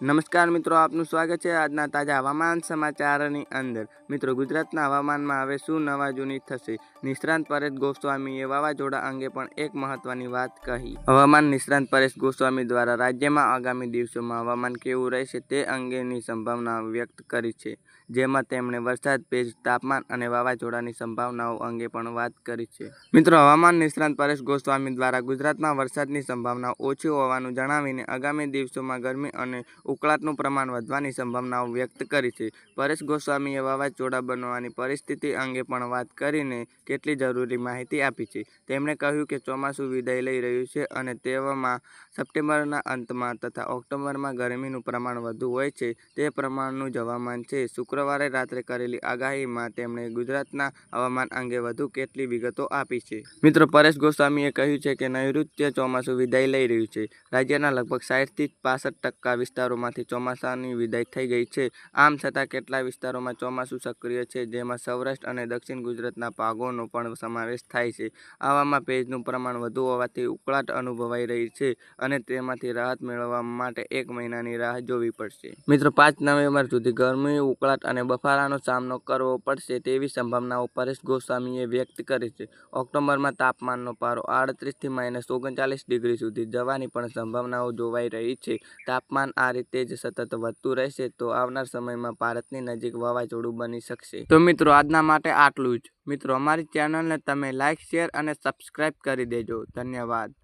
નમસ્કાર મિત્રો, આપનું સ્વાગત છે આજના તાજા હવામાન સમાચારની અંદર. મિત્રો, ગુજરાતના હવામાનમાં હવે શું નવા જૂની થશે? નિષ્ણાંત પરેશ ગોસ્વામીએ વાવાઝોડા અંગે પણ એક મહત્વની વાત કહી. હવામાન નિષ્ણાંત પરેશ ગોસ્વામી દ્વારા રાજ્યમાં આગામી દિવસોમાં હવામાન કેવું રહેશે તે અંગેની સંભાવના વ્યક્ત કરી છે, જેમાં તેમણે વરસાદ, ભેજ, તાપમાન અને વાવાઝોડાની સંભાવનાઓ અંગે પણ વાત કરી છે. મિત્રો, હવામાન નિષ્ણાંત પરેશ ગોસ્વામી દ્વારા ગુજરાતમાં વરસાદની સંભાવના ઓછી હોવાનું જણાવીને આગામી દિવસોમાં ગરમી અને ઉકળાટનું પ્રમાણ વધવાની સંભાવનાઓ વ્યક્ત કરી છે. પરેશ ગોસ્વામીએ વાવાઝોડા બનવાની પરિસ્થિતિ અંગે પણ વાત કરીને કેટલી જરૂરી માહિતી આપી છે. તેમણે કહ્યું કે ચોમાસું વિદાય લઈ રહ્યું છે અને તેવામાં સપ્ટેમ્બરના અંતમાં તથા ઓક્ટોબરમાં ગરમીનું પ્રમાણ વધુ હોય છે તે પ્રમાણનું જ હવામાન છે. શુક્રવારે રાત્રે કરેલી આગાહીમાં તેમણે ગુજરાતના હવામાન અંગે વધુ કેટલી વિગતો આપી છે? મિત્રો, પરેશ ગોસ્વામીએ કહ્યું છે કે નૈઋત્ય ચોમાસું વિદાય લઈ રહ્યું છે. રાજ્યના લગભગ સાઠથી પાસઠ ટકા વિસ્તારોમાંથી ચોમાસાની વિદાય થઈ ગઈ છે. આમ છતાં કેટલા વિસ્તારોમાં ચોમાસું સક્રિય છે, જેમાં સૌરાષ્ટ્ર અને દક્ષિણ ગુજરાતના ભાગોનો પણ સમાવેશ થાય છે. આવામાં ભેજનું પ્રમાણ વધુ હોવાથી ઉકળાટ અનુભવાઈ રહી છે અને તેમાંથી રાહત મેળવવા માટે એક મહિનાની રાહ જોવી પડશે. મિત્રો, પાંચ નવેમ્બર સુધી ગરમી, ઉકળાટ અને બફારાનો સામનો કરવો પડશે તેવી સંભાવનાઓ પરેશ ગોસ્વામીએ વ્યક્ત કરી છે. ઓક્ટોબરમાં તાપમાનનો પારો આડત્રીસથી માઇનસ ઓગણચાલીસ ડિગ્રી સુધી જવાની પણ સંભાવનાઓ જોવાઈ રહી છે. તાપમાન આ રીતે જ સતત વધતું રહેશે તો આવનાર સમયમાં ભારતની નજીક વાવાઝોડું બની શકશે. તો મિત્રો, આજના માટે આટલું જ. મિત્રો, અમારી ચેનલને તમે લાઇક શેર અને સબસ્ક્રાઇબ કરી દેજો. ધન્યવાદ.